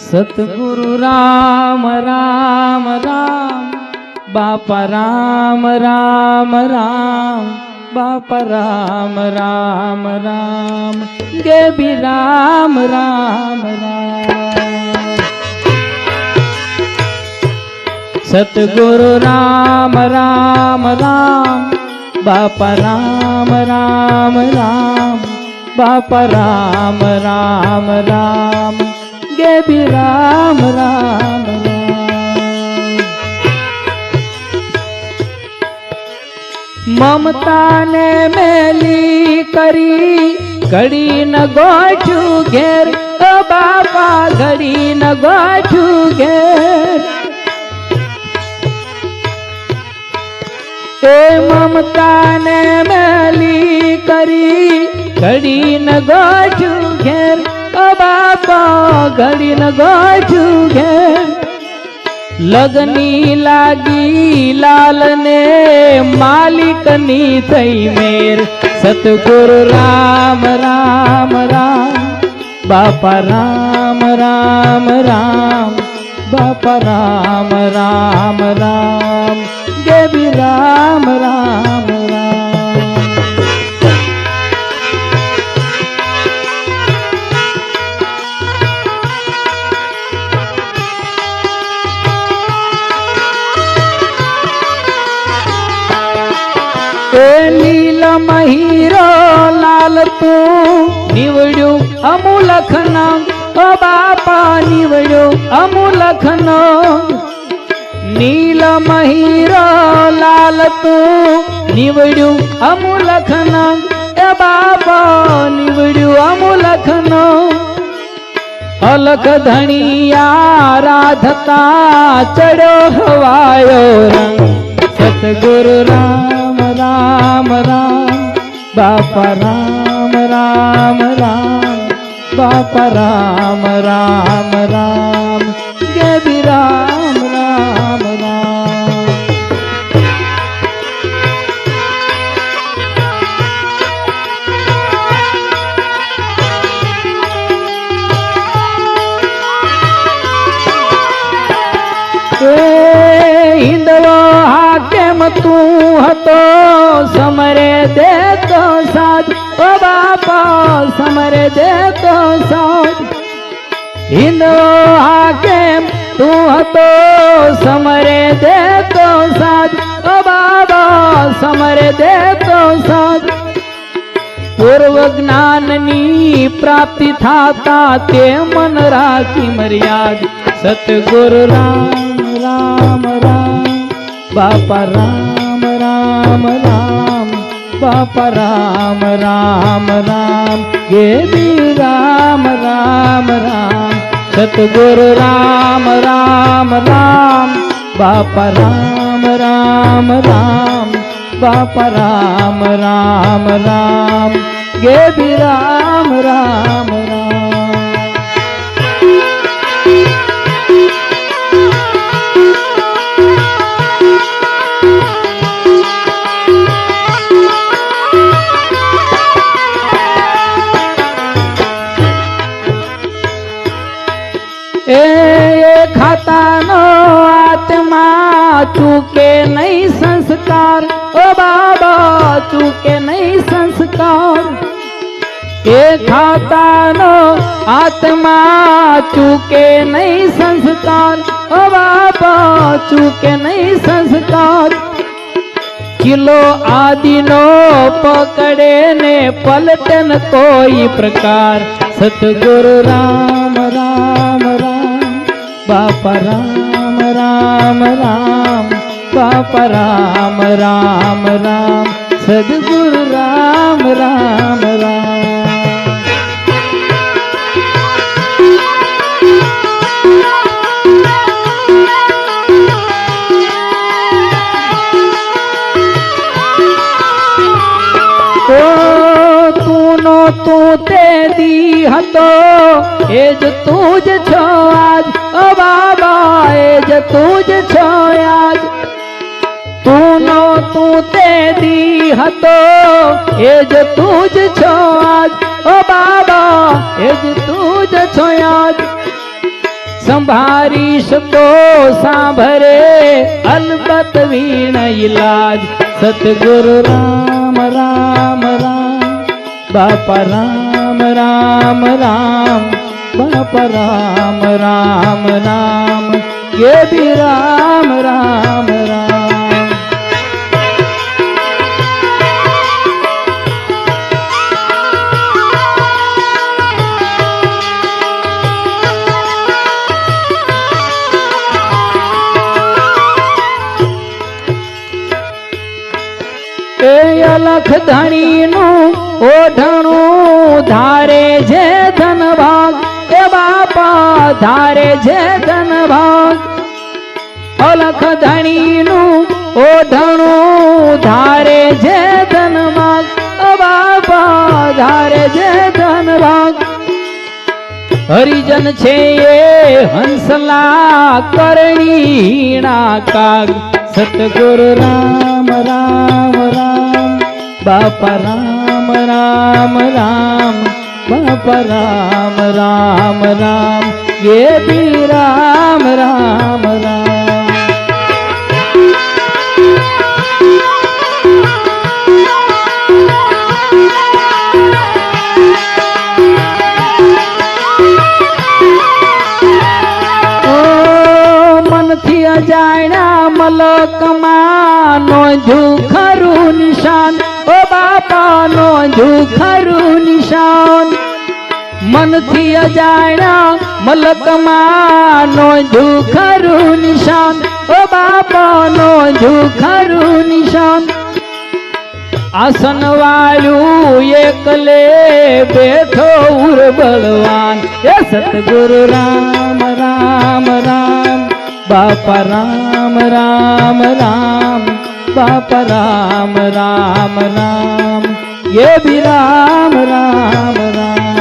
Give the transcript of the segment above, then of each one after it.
सतगुरु राम राम राम बापा राम राम राम बापा राम राम राम ये राम राम राम सतगुरु राम राम राम बापा राम राम राम बापा राम राम राम રામ રામ રામ મમતાને મેલી કરી ઘડી ન ગોઠું ઘેર ઓ બાપા ઘડી ન ગોઠું ઘેર એ મમતાને મેલી કરી ઘડી ન ગોઠું ઘેર બાપા ઘડી ન ગોઠું ઘેર લગની લાગી લાલને માલિકની થઈ મેર. સતગુરુ રામ રામ રામ. બાપા રામ રામ રામ. બાપા રામ રામ રામ. દેવી રામ રામ રામ. તું નીવડ્યું અમુલખના ઓ બાપા નીવડ્યો અમુલખનો નીલમ હીરો લાલ તું નીવડ્યું અમુલખના એ બાપા નીવડ્યું અમુલખનો અલખ ધણિયા રાધતા ચડ્યો હવાયો રંગ. સતગુરુ રામ રામ રામ, બાપા રામ. રામ રામ બાપા રામ રામ રામ દેવી રામ રામ રામ હિંદવો હાકેમ તું હતો સમરે દેતો હિંદવો કેમ? તું હતો સમરે દેતો સાથ ઓ બાબા, સમરે દેતો સાથ પૂર્વ જ્ઞાનની પ્રાપ્તિ થાતા તે મન રાખી મર્યાદ. સતગુરુ રામ રામ રામ. બાપા રામ રામ રામ. બાપા રામ રામ રામ. ગેવી રામ રામ રામ. सतगुरु राम राम राम। बापा राम राम राम। बापा राम राम राम। गे भी राम राम राम। ચૂકે નહીં સંસ્કાર. ઓ બાબા, ચૂકે નહીં સંસ્કાર. એ ખાતાનો આત્મા ચૂકે નહીં સંસ્કાર. ઓ બાબા, ચૂકે નહીં સંસ્કાર. કિલો આદિનો પકડે ને પલટન કોઈ પ્રકાર. સતગુરુ રામ રામ રામ, બાપા રામ. રામ રામ બાપા રામ રામ રામ સદગુરુ રામ રામ રામ તું તે દી હતો એ જ તું જ છો આજ ઓ બાબા જ તું જ છો આજ તું નો તું તે દી હતો, એ જ તું જ છો આજ ઓ બાબા, એ જ તું જ છો આજ સંભારીશ તો સાંભરે અલબત વીણ ઇલાજ સતગુરુ રામ રામ રામ. બાપા, રામ રામ રામ. બાપા રામ રામ રામ કે બી રામ રામ રામ એ અલખ ધણીનું ઓઢણું ધારે છે ધન ભાગ એ બાપા ધારે છે ધન ભાગ અલખ ધણીનું ઓઢણું ધારે છે ધન ભાગ ઓ બાપા ધારે છે ધન ભાગ હરિજન છે એ હંસલા કરણીણા કાગ. સતગુરુ રામ રામ રામ. બાપા રામ રામ રામ. બાપા રામ રામ રામ ગે બી રામ રામ રામ. અજાણ્યા મલકમાં નોંધ્યું ખરું નિશાન. ઓ બાપા નોંધ્યું ખરું નિશાન. મનથી અજાણ્યા મલકમાં નોંધ્યું ખરું નિશાન. ઓ બાપા નોંધ્યું ખરું નિશાન. આસન વાળું એકલે બેઠો ઉર બળવાન. એ સતગુરુ રામ રામ રામ. બાપા રામ રામ રામ. બાપા રામ રામ રામ. ये भी राम राम રામ.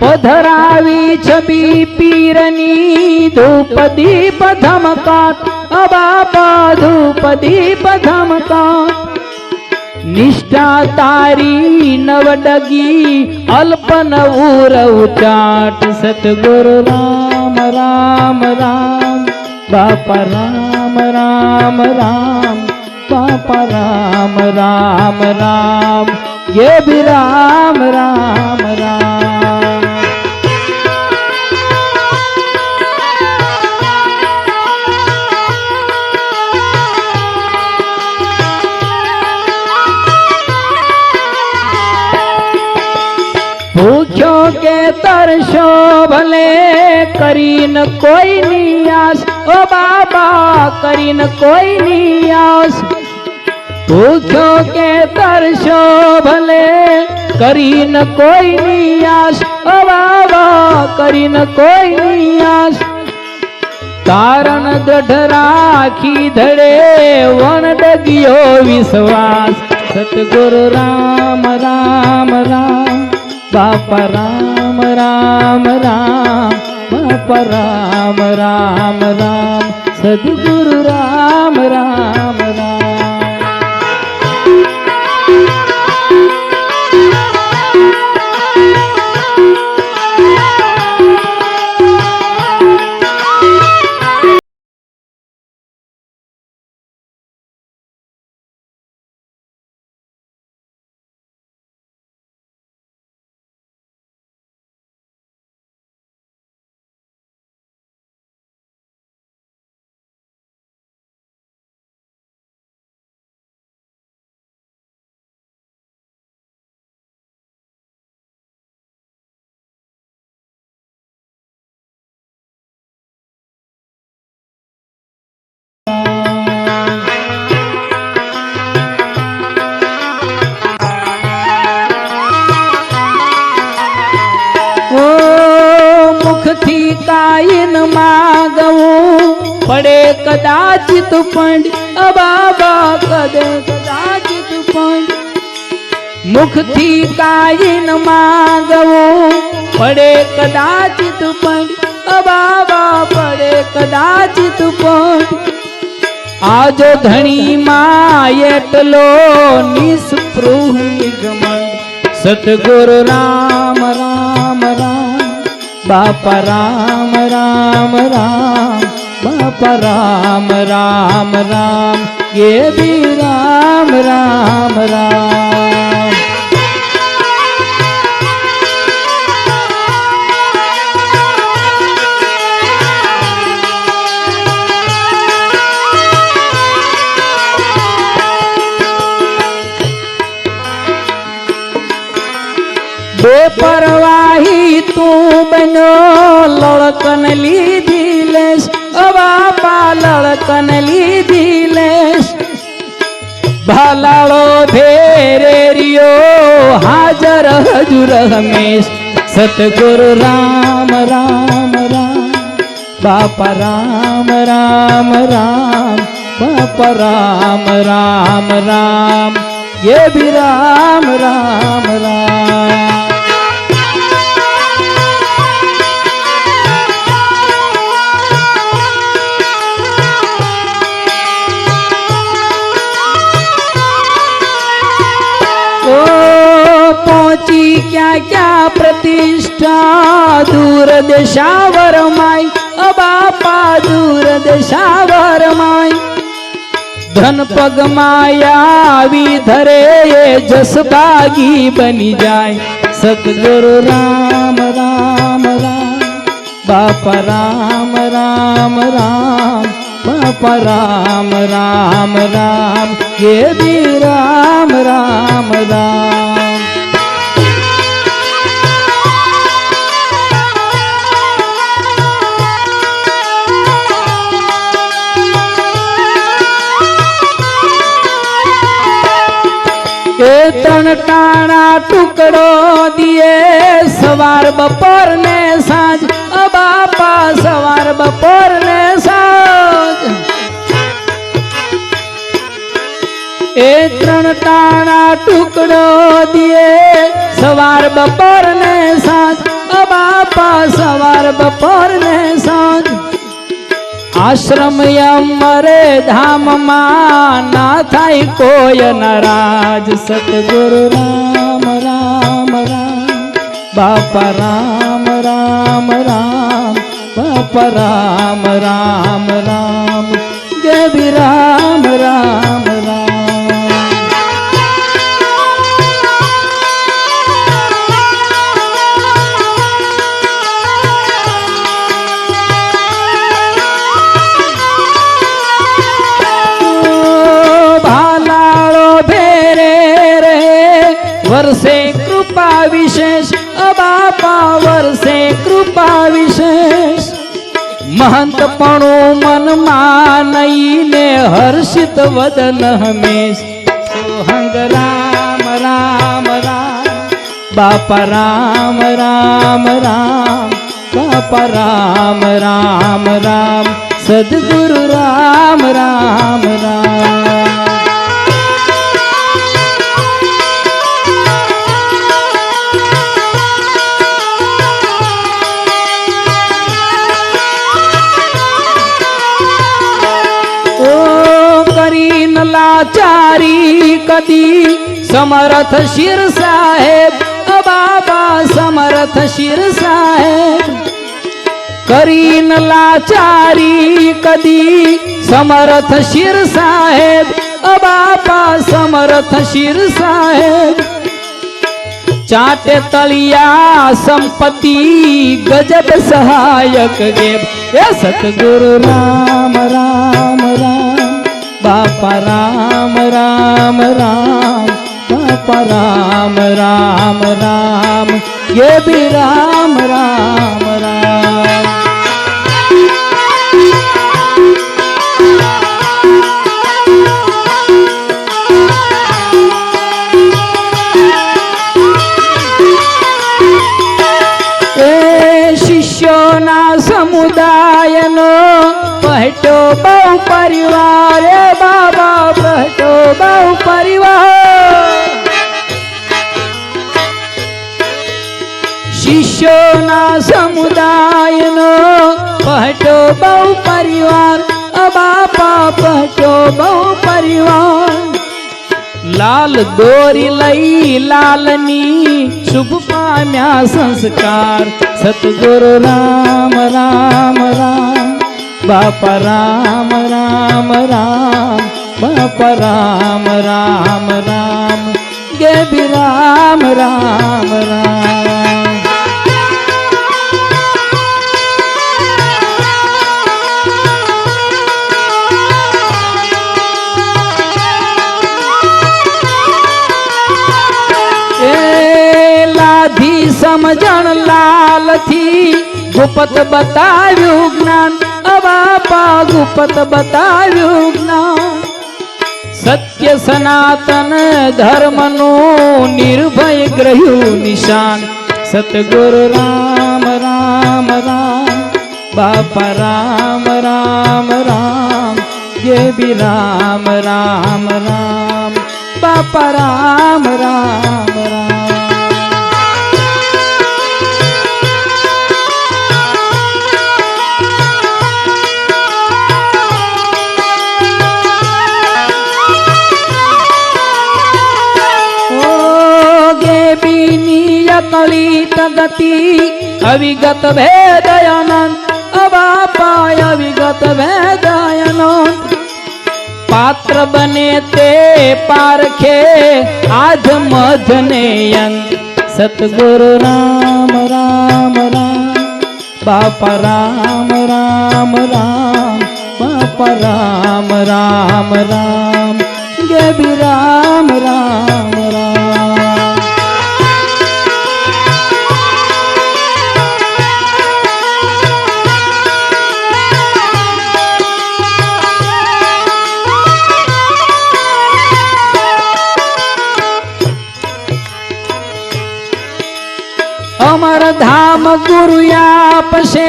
પધરાવી છબી પીરની ધૂપ દીપ ધમકાત. અબાપા ધૂપ દીપ ધમકાત. निष्ठा तारी नवडी अल्पन उरौ चाट सतगुरु राम राम राम बापा राम राम राम बापा राम राम राम ये भी राम राम राम કે તરશો ભલે કરીને કોઈ આસ ઓ બાબા, કરીને કોઈ આસ ભૂખ્યો કે તરશો ભલે કરીને કોઈ આસ ઓ બાબા, કરીને કોઈ આસ કારણ દ્રઢ રાખી ધડે વણ ડગ્યો વિશ્વાસ. સતગુરુ રામ રામ રામ. पाप राम राम राम पाप राम राम राम सद्गुरु राम राम। પડે કદાચિત પણ અબાબા કદે કદાચિત પણ. મુખથી કાયન માગવું પડે કદાચિત પણ અબાબા પડે કદાચિત પણ. આજો ધણી માં એટલો નિસ્પૃહ નિગમન સતગુરુ રામ રામ રામ. બાપા રામ રામ રામ. બાપા રામ રામ રામ. એ બી રામ રામ રામ. હજુર હમેશ સતગુરુ રામ રામ રામ બાપા રામ રામ રામ બાપા રામ રામ રામ ये भी राम राम राम પ્રતિષ્ઠા દૂર દેશાવર માય અબાપા દૂર દેશાવર માય ધન પગ માયાવી ધરે જસ ભાગી બની જાય સતગુરુ રામ રામ રામ બાપા રામ રામ રામ બાપા રામ રામ રામ કે રામ રામ રામ ટુકડો દિયે સવાર બપોર ને સાંજ બાપા, સવાર બપોર ને સાંજ. એ ત્રણ તાણા ટુકડો દિયે સવાર બપોર ને સાંજ બાપા, સવાર બપોર ને સાંજ. આશ્રમ અમરે ધામમાં ના થાય કોઈ નારાજ સતગુરુ રામ રામ રામ. બાપા રામ રામ રામ. બાપા રામ રામ રામ. જય રામ રામ. વિશેષ. બાપા વરસે કૃપા વિશેષ. મહંતપણું મનમાં નઈને હર્ષિત વદન હમેશ. સોહંગ રામ રામ રામ. બાપા રામ રામ રામ. બાપા રામ રામ રામ. સદગુરુ રામ રામ રામ. चारी कदी समरथ शिर साहेब, बाबा समरथ शिर साहेब। करीन लाचारी कदी समरथ शिर साहेब, बाबा समरथ शिर साहेब। चाटे तलिया संपत्ति गजब सहायक देव। सतगुरु राम राम। બાપા રામ રામ રામ બાપા રામ રામ રામ ये भी राम राम राम એ શિષ્યોના સમુદાયનો પહેટો બહુ પરિવાર શિષ્યોના સમુદાયનો પહેટો બહુ પરિવાર બાપા પહોંચ્યો બહુ પરિવાર. લાલ દોરી લઈ લાલની શુભ પામ્યા સંસ્કાર, સતગુરુ રામ રામ રામ. બાપા રામ રામ રામ. બાપા રામ રામ રામ. ગે રામ રામ રામ. સમજણ લાલથી ગુપત બતાવ્યું જ્ઞાન. અવાપા ગુપત બતાવ્યું જ્ઞાન. સત્ય સનાતન ધર્મનું નિર્ભય ગ્રહ્યું નિશાન. સતગુરુ રામ રામ રામ. બાપા રામ રામ રામ. જે બી રામ રામ રામ. બાપા રામ રામ રામ. નિયકલિત ગતિ અવિગત ભેદયનંદ અવાપાય અવિગત ભેદયનંદ પાત્ર બને તે પારખે આજ મધને અંત સતગુરુ રામ રામ રામ બાપા રામ રામ રામ બાપા રામ રામ રામ ગે બી રામ રામ રામ ધામ ગુરુ આપશે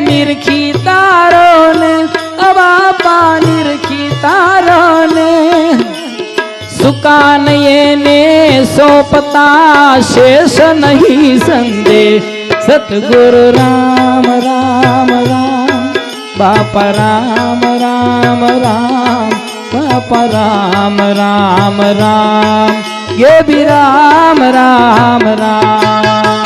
નિરખી તારો ને અબાપા નિરખી તારો ને સુકાન એને સોપતા શેષ નહીં સંદેશ સતગુરુ રામ રામ રામ. બાપા રામ રામ રામ. બાપા રામ રામ રામ. ગે બી રામ રામ રામ.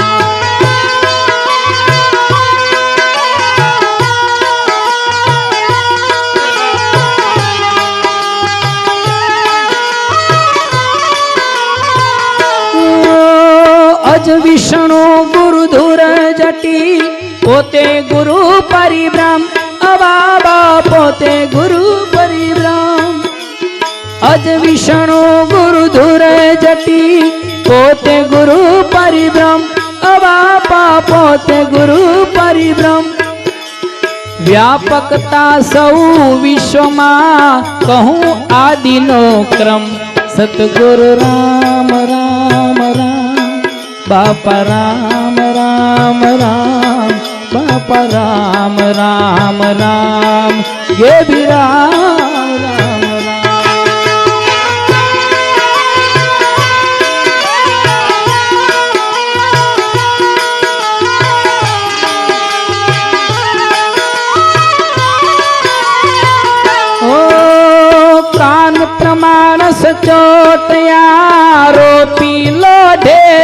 વિષ્ણુ ગુરુ ધુર જટી, પોતે ગુરુ પરિભ્રમ અબાબા પોતે ગુરુ પરિભ્રમ. અજ વિષ્ણુ ગુરુ ધુર જટી, પોતે ગુરુ પરિભ્રમ અબાબા પોતે ગુરુ પરિભ્રમ. વ્યાપકતા સૌ વિશ્વમાં કહું આદિનો ક્રમ. સતગુરુ રામ રામ. બાપા રામ રામ રામ બાપા રામ રામ રામ. ગે બી રામ રામ.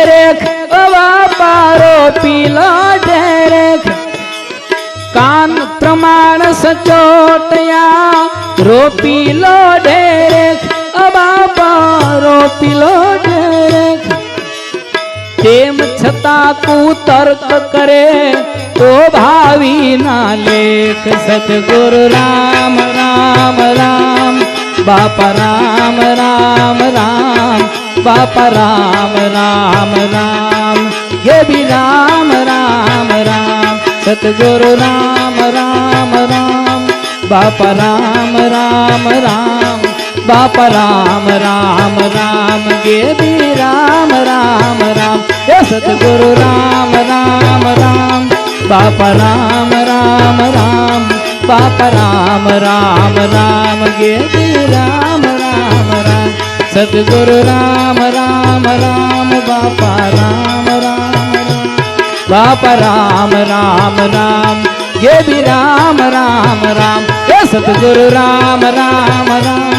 ઢેરેક ઓ પારો રોપી લો કાન પ્રમાણ સચોટયા રોપી લો ઢેરેક ઓ બાપા રોપી લો ઢેરેક. તેમ છતાં કુતર્ક કરે, તો ભાવી ના લેખ, સદગુરુ રામ રામ રામ. બાપા રામ રામ રામ. બાપા રામ રામ રામ ગે બી રામ રામ રામ સતગુરુ રામ રામ રામ બાપા રામ રામ રામ બાપા રામ રામ રામ ગે બી રામ રામ રામ હે સતગુરુ રામ રામ રામ બાપા રામ રામ રામ બાપા રામ રામ રામ ગે બી રામ રામ રામ સતગુરુ રામ રામ રામ બાપા રામ રામ બાપા રામ રામ રામ ગે બી રામ રામ રામ રામ એ राम રામ રામ રામ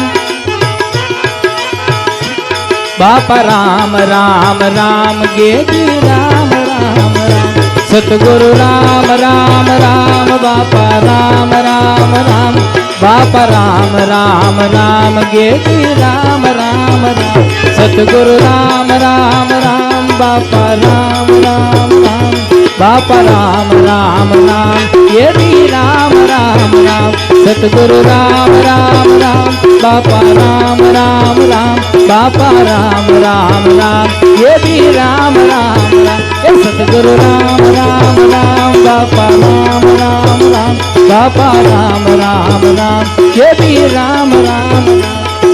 બાપા રામ રામ રામ ગેજી રામ રામ રામ સતગુરુ રામ રામ રામ બાપા રામ રામ રામ બાપા રામ રામ રામ ગેજી રામ રામ રામ. સતગુરુ રામ રામ રામ, બાપા રામ રામ રામ. બાપા રામ રામ નામ યરી રામ રામ રામ સતગુરુ રામ રામ રામ બાપા રામ રામ રામ બાપા રામ રામ રામ યરી રામ રામ રામ એ સતગુરુ રામ રામ રામ બાપા રામ રામ રામ બાપા રામ રામ રામ યરી રામ રામ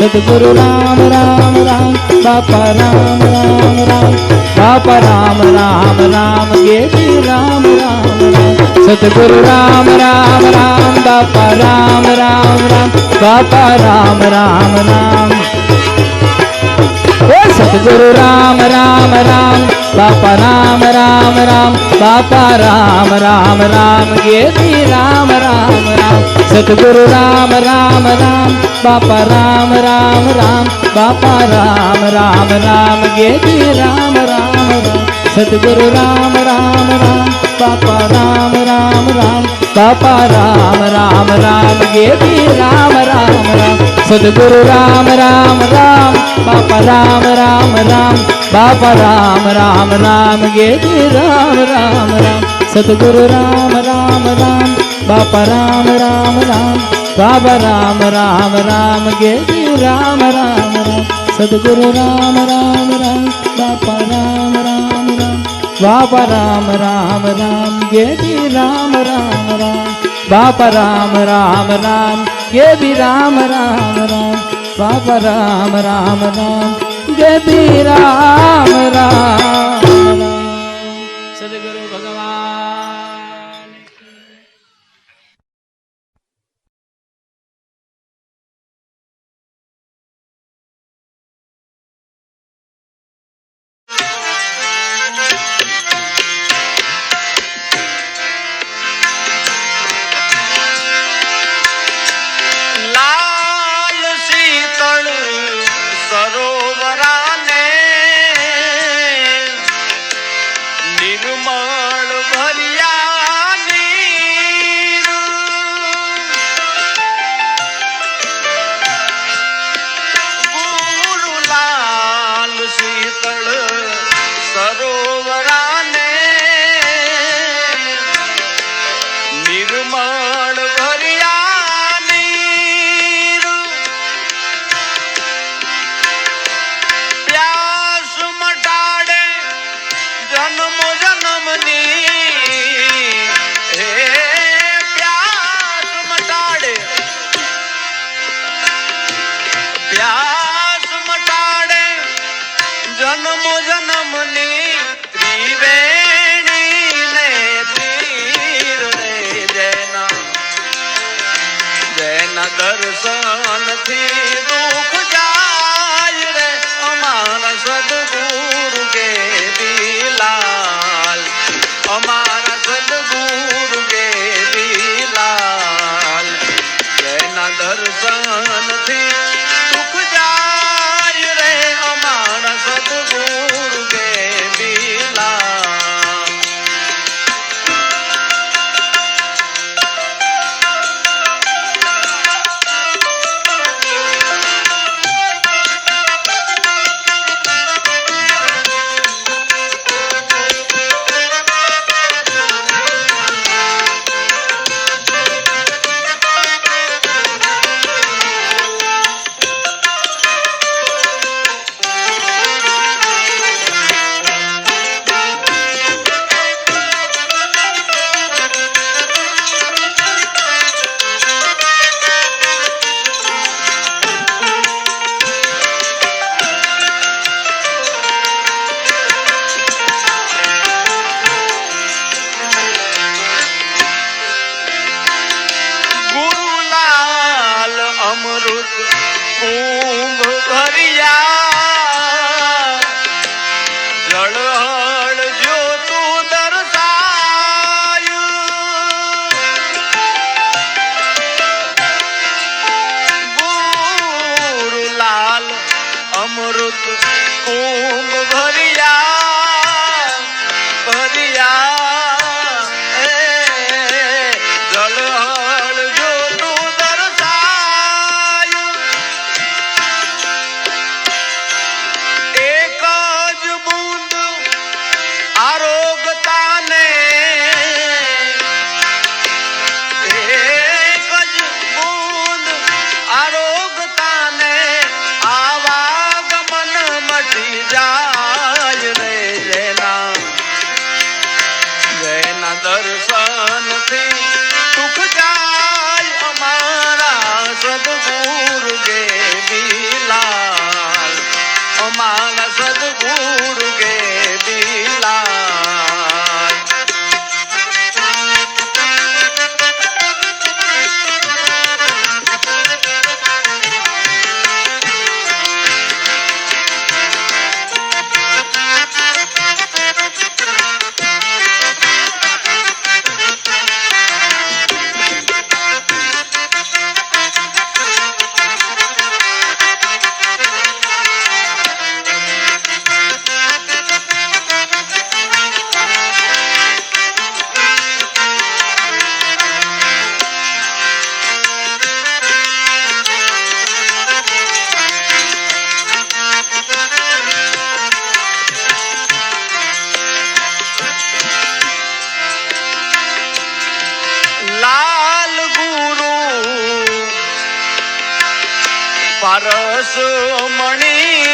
સતગુરુ રામ રામ રામ બાપા રામ રામ રામ બાપ રામ રામ રામ ગેજી રામ રામ સતગુરુ રામ રામ રામ બાપા રામ રામ રામ બાપા રામ રામ રામ સતગુરુ રામ રામ રામ બાપા રામ રામ રામ બાપા રામ રામ રામ ગેતી રામ રામ રામ સતગુરુ રામ રામ રામ બાપા રામ રામ રામ બાપા રામ રામ રામ ગેતી રામ રામ રામ રામ સદગુરુ રામ રામ રામ બાપા રામ રામ રામ બાપા રામ રામ રામ ગેવી રામ રામ રામ સદગુરુ રામ રામ રામ બાપા રામ રામ રામ બાપા રામ રામ રામ ગેવી રામ રામ રામ સદગુરુ રામ રામ રામ બાપા રામ રામ રામ બાબા રામ રામ રામ ગેવી રામ રામ રામ સદગુરુ રામ રામ રામ બાપા રામ રામ રામ ગેડી રામ રામ રામ બાપા રામ રામ રામ ગેડી રામ રામ રામ બાપા રામ રામ રામ ગેડી રામ રામ સદગુરુ Yeah. પારસ મણી.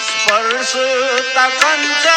સ્પર્શ કંચન